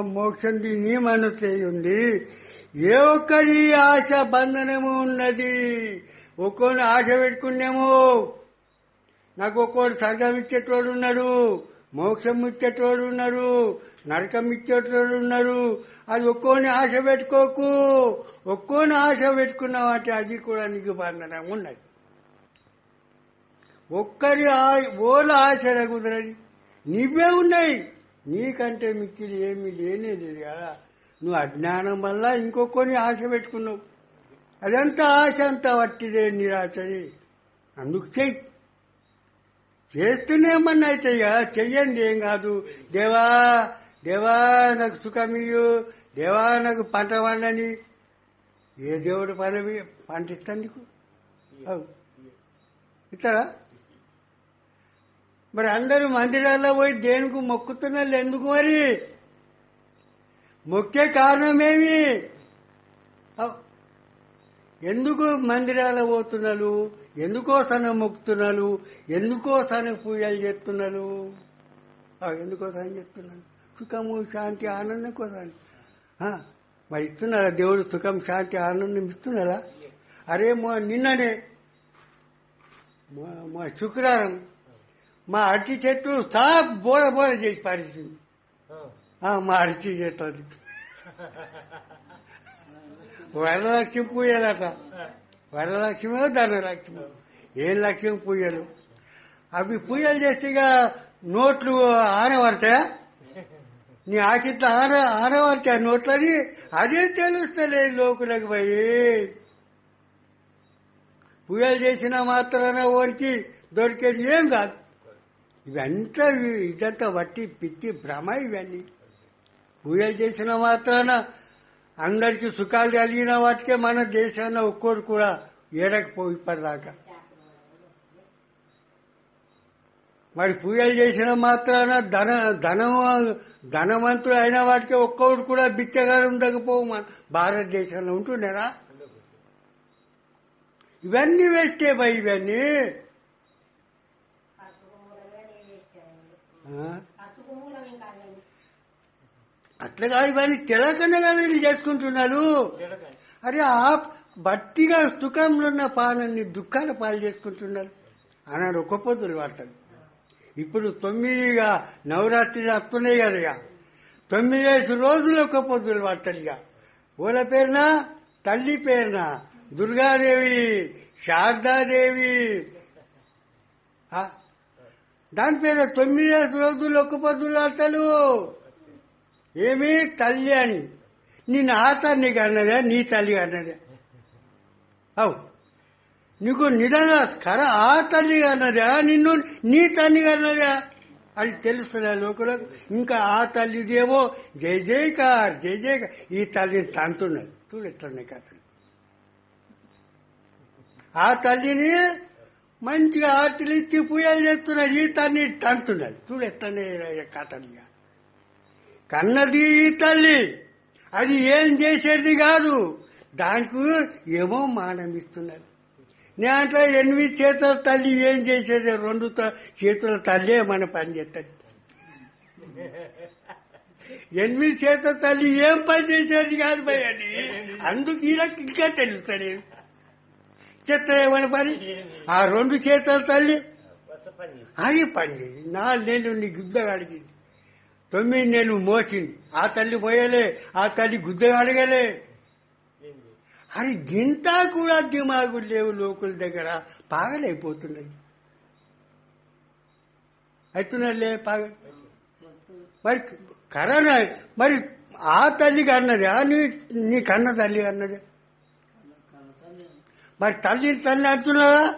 మోక్షం నీ మనసే ఉంది ఏ ఒక్కడి ఆశ బంధనము ఉన్నది? ఒక్కొని ఆశ పెట్టుకున్నాము? నాకు ఒక్కోడు స్వర్గం ఇచ్చేటోడు ఉన్నాడు మోక్షం ఇచ్చేటోడు ఉన్నారు నరకం ఇచ్చేటోడు ఉన్నారు. అది ఒక్కోని ఆశ పెట్టుకోకు. ఒక్కోని ఆశ పెట్టుకున్నామంటే అది కూడా నీకు బంధనం ఉన్నది. ఒక్కరి ఆ- ఓల ఆశ కుదరది. నీవే ఉన్నాయి. నీకంటే మిక్కిలి ఏమీ లేనే లేదు కదా. నువ్వు అజ్ఞానం వల్ల ఇంకొకరిని ఆశ పెట్టుకున్నావు. అదంతా ఆశ అంతా వట్టిదే నిరాశది అందుకు చెయ్యి చేస్తూనే ఏమన్నా అవుతాయి కదా. చెయ్యండి ఏం కాదు. దేవా దేవా నాకు సుఖమియు దేవా నాకు పంట పండని. ఏ దేవుడు పంట ఇస్తాను నీకు. ఇస్తారా మరి అందరూ మందిరాల్లో పోయి దేనికి మొక్కుతున్నారు ఎందుకు మరి? మొక్కే కారణమేమి? ఎందుకు మందిరాలు పోతున్నారు? ఎందుకో తన మొక్కుతున్నారు? ఎందుకో తన పూజలు చేస్తున్నారు? ఎందుకోసం ఎందుకో తన చెప్తున్నాను సుఖము శాంతి ఆనందం కోసం. మరి ఇస్తున్నారా దేవుడు సుఖం శాంతి ఆనందం ఇస్తున్నారా? అరే మా నిన్ననే మా- మా శుక్రవారం మా అరటి చెట్టు సా బోర బోర చేసి పారేసింది. ఆ, మా అరటి చెట్టు అది. వరలక్ష్మి పూజలట వరలక్ష్మి ధనలక్ష్మి. ఏం లక్ష్మి పూజలు అవి పూజలు చేస్తే నోట్లు ఆనబడతాయా నీ ఆకిట్ల ఆన ఆనబడతాయి నోట్లది? అదే తెలుస్తలే లోకులకు పోయి. పూజలు చేసిన మాత్రాన ఓడికి దొరికేది ఏం కాదు. ఇవంతా ఇదంతా వట్టి పిచ్చి భ్రమ ఇవన్నీ. పూజలు చేసిన మాత్రాన అందరికి సుఖాలు కలిగిన వాటికే మన దేశాన ఒక్కోరు కూడా ఏడకపోయి ఇప్పటిదాకా. మరి పూజలు చేసిన మాత్రాన ధన ధనం ధనవంతుడు అయిన వాటికి ఒక్కొక్కడు కూడా బిచ్చగాడు ఉండకపోవు మన భారతదేశంలో ఉంటున్నారా? ఇవన్నీ వేస్తే బై ఇవన్నీ. అట్లా కాదు ఇవన్నీ తెలకనే వీళ్ళు చేసుకుంటున్నారు. అరే ఆ భక్తిగా సుఖంలో ఉన్న పాలన్ని దుఃఖాల పాలు చేసుకుంటున్నారు. అన్నాడు ఒక పొద్దులు వాడతాడు. ఇప్పుడు తొమ్మిదిగా నవరాత్రి వస్తున్నాయి కదా ఇక. తొమ్మిదేసి రోజులు ఒక పొద్దులు వాడతాడు ఇక. ఊల పేరున తల్లి పేరున దుర్గాదేవి శారదాదేవి. దాని పేరు తొమ్మిది రోజులు ఒక్క పొద్దులు వాడతాడు ఏమి? తల్లి అని. నేను ఆ తల్లి అన్నదే నీ తల్లి అన్నదే అవు నీకు నిజంగా కర ఆ తల్లి అన్నదా నిన్ను నీ తల్లి అన్నదా అది తెలుస్తుందా లోకులకు ఇంకా ఆ తల్లిదేవో జై జయకార్ జై జయకార్ ఈ తల్లిని తంతున్నది. చూడు ఎట్లున్నాయి కథలు. ఆ తల్లిని మంచిగా ఆటలు ఇచ్చి పూజలు చేస్తున్నది జీతాన్ని తల్లిని చూడు ఎట్లనే కథలు ఇక. కన్నది ఈ తల్లి. అది ఏం చేసేది కాదు. దానికి ఏమో మానం ఇస్తున్నది. ఎనిమిది చేతుల తల్లి ఏం చేసేది? రెండు చేతుల తల్లే మన పని చేస్తుంది ఎనిమిది చేతుల తల్లి ఏం పని చేసేది కాదు భయ అది అందుకు ఇలా ఇంకా తెలుస్తుంది చెప్తా మన పని? ఆ రెండు చేతులు తల్లి. అది పండి. నాలుగు నెలలు నీ గుద్ద అడిగింది తొమ్మిది నెలలు మోసింది. ఆ తల్లి పోయలే ఆ తల్లి గుద్దగాడగలే అది గింత కూడా దిమాగులు లేవు లోకుల దగ్గర. పాగలైపోతున్నాయి. అవుతున్నారులే పాగ. మరి కరోనా మరి ఆ తల్లికి అన్నదే నీ నీ కన్న తల్లి అన్నదే? మరి తల్లి తల్లి అంటున్నారా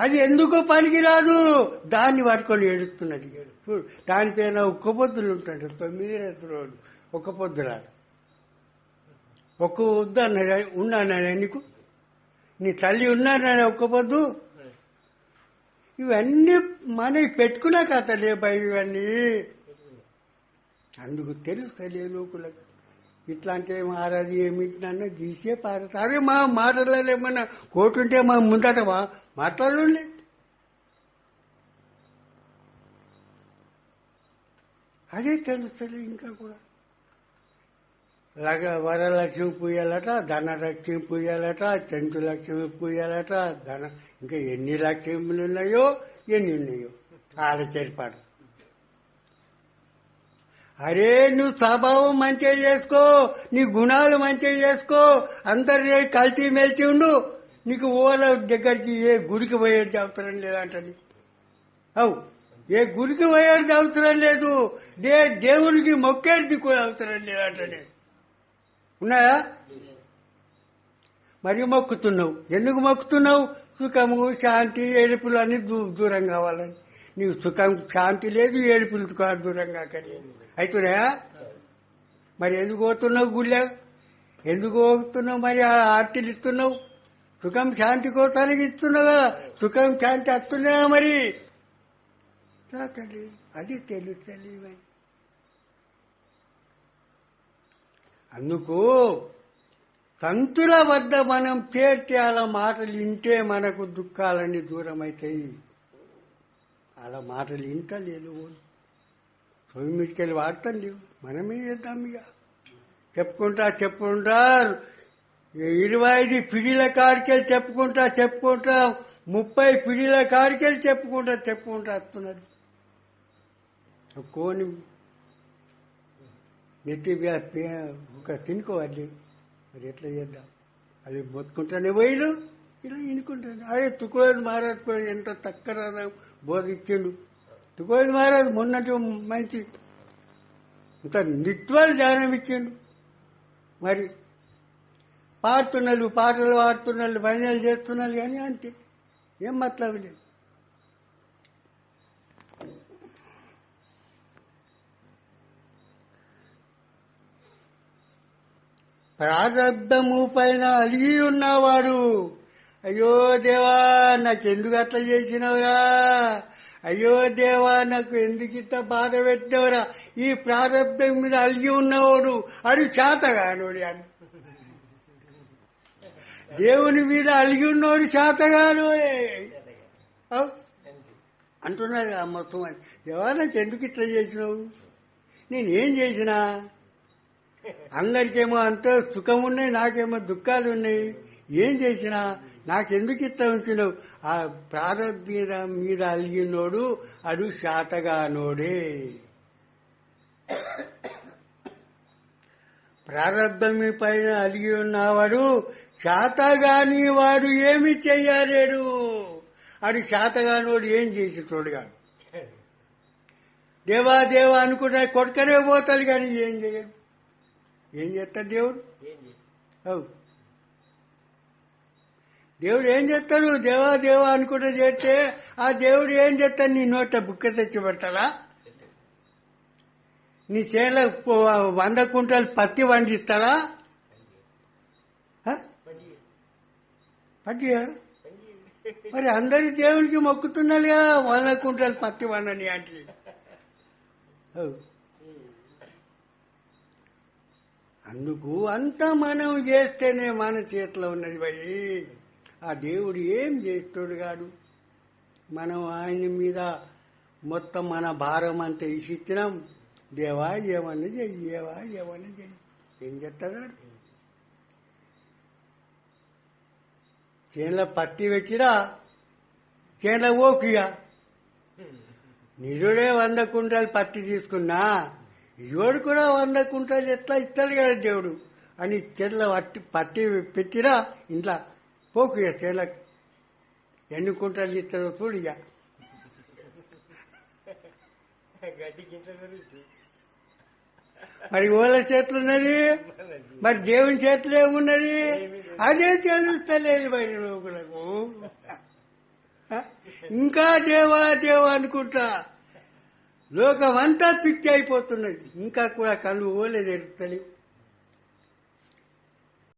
అది ఎందుకు పనికిరాదు? దాన్ని పట్టుకొని ఏడుస్తున్నది చూడు దానిపైన ఒక్క పొద్దులు ఉంటాడు. తొమ్మిది రోజులు ఒక్క పొద్దురాడు ఒక్క వద్దు అన్నది ఉన్నాను నీకు నీ తల్లి ఉన్నానని ఒక్క పొద్దు? ఇవన్నీ మన పెట్టుకున్నా కథలే భయ ఇవన్నీ. అందుకు తెలియ లోకులకు. ఇట్లాంటివి మారది ఏమిటి నన్ను తీసే పారదు అరే మా మాటలలో ఏమన్నా కోర్టుంటే మా ముందట మా- మాట్లాడండి. అదే తెలుస్తుంది ఇంకా కూడా. లగ వరలక్ష్మి పూయాలట ధనలక్ష్మి పూయాలట చెంచు లక్ష్మి పూయాలట ధన ఇంకా ఎన్ని లక్ష్మిలు ఉన్నాయో ఎన్ని ఉన్నాయో. ఆడ చేరిపాడు అరే నువ్వు స్వభావం మంచిగా చేసుకో నీ గుణాలు మంచిగా చేసుకో అందరి కలిసి మెలిచి ఉండు. నీకు ఓల దగ్గరికి ఏ గుడికి పోయేది అవసరం లేదంటని అవు ఏ గుడికి పోయేది అవసరం లేదు. దే దేవునికి మొక్కేది కూడా అవసరం లేదంటని ఉన్నాయా? మరి మొక్కుతున్నావు. ఎందుకు మొక్కుతున్నావు? సుఖము శాంతి ఏడుపులు అన్ని దూ- దూరం కావాలని. నీకు సుఖం శాంతి లేదు ఏడు కాదు దూరంగా కానీ అవుతున్నాయా మరి ఎందుకు పోతున్నావు గుళ్ళ? ఎందుకు పోతున్నావు మరి ఆ ఆర్తిలు ఇస్తున్నావు? సుఖం శాంతి కోసానికి ఇస్తున్నావు? కదా సుఖం శాంతి వస్తున్నాయా మరి? రాకండి. అది తెలుస్తుంది అందుకు సంతుల వద్ద మనం చేర్చాల అలా మాటలు వింటే మనకు దుఃఖాలన్నీ దూరమైతాయి. అలా మాటలు వింటలేదు తొమ్మిదికెళ్ళి వాడతాం లేవు మనమే చేద్దాం ఇక. చెప్పుకుంటా చెప్పుకుంటారు ఇరవై ఐదు పిడిల కాడికెళ్ళి చెప్పుకుంటా చెప్పుకుంటా. ముప్పై పిడిల కాడికెళ్ళి చెప్పుకుంటా చెప్పుకుంటా వస్తున్నారు కోని నెత్తి ఒక తినుకోవాలి. మరి ఎట్లా చేద్దాం? అది మొత్తుకుంటానే పోయిలు ఇలా ఇనుకుంటాను అదే తుకులేదు మహారాజ్ కూడా ఎంత తక్కర బోధించిండు. తుకులేదు మహారాజ్ మొన్నటి మంచి ఇంత నిత్వాలు ధ్యానం ఇచ్చిండు. మరి పాడుతున్నారు పాటలు పాడుతున్నాళ్ళు భజనలు చేస్తున్నారు కానీ అంతే. ఏం మతలబు లేదు. ప్రారంభము పైన అలిగి ఉన్నవాడు అయ్యో దేవా నాకెందుకు అట్లా చేసినవరా? అయ్యో దేవా నాకు ఎందుకు ఇంత బాధ పెట్టినవరా? ఈ ప్రారంభం మీద అలిగి ఉన్నవాడు అడు చేతగానోడు అని. దేవుని మీద అలిగి ఉన్నవాడు చేతగాను అంటున్నారు కదా మొత్తం అని. దేవా నాకు ఎందుకు ఇట్లా చేసినావు? నేనేం చేసినా? అందరికేమో అంత సుఖం ఉన్నాయి నాకేమో దుఃఖాలు ఉన్నాయి. ఏం చేసినా? నాకెందుకు ఇట్లా ఉంచినావు ఆ ప్రారంభ మీద అలిగినోడు అడు శాతగానోడే. ప్రారంభం పైన అలిగి ఉన్నవాడు శాతగాని వాడు ఏమి చెయ్యలేడు. అడు శాతగానోడు ఏం చేసేటోడు కాదు దేవా దేవా అనుకుంటే కొడుకనే పోతాడు కానీ ఏం చేయడు? ఏం చేస్తాడు దేవుడు? అవు దేవుడు ఏం చేస్తాడు? దేవా దేవా అనుకుంటే చేస్తే ఆ దేవుడు ఏం చేస్తాడు? నీ నోట బుక్క తెచ్చి పెడతాడా నీ చేల వంద కుంటలు పత్తి వండిస్తాడా? పట్టి మరి అందరి దేవునికి మొక్కుతున్నారు కదా వంద కుంటలు పత్తి వండని అంటే. అందుకు అంతా మనం చేస్తేనే మన చేతిలో ఉన్నది భయ్ ఆ దేవుడు ఏం చేస్తాడు కాడు మనం ఆయన మీద మొత్తం మన భారం అంతా ఇచ్చినాం దేవా ఏమన్నా చెయ్యి ఏవా ఏమన్నా చెయ్యి. ఏం చేస్తాడు చేనులో పత్తి పెట్టిరా? చేనులో ఓకియా? నిరుడే వంద కుంటాలు పత్తి తీసుకున్నా ఇయోడు కూడా వంద కుంటాలు ఎట్లా ఇస్తాడు కదా దేవుడు? అని చెట్ల పట్టి పట్టి పెట్టిరా ఇంట్లో పోకు ఇక చేలకు ఎన్ని కుంటాలు ఇస్తాడో చూడు ఇక. మరి ఓల చేతులు ఉన్నది మరి దేవుని చేతిలో ఏమున్నది? అదే తెలుస్తలేదు మరి లోకులకు? ఇంకా దేవా దేవా అనుకుంటా. లోకమంతా పిచ్చి అయిపోతున్నది. ఇంకా కూడా కళ్ళు ఓలే తెరుస్తలేవు.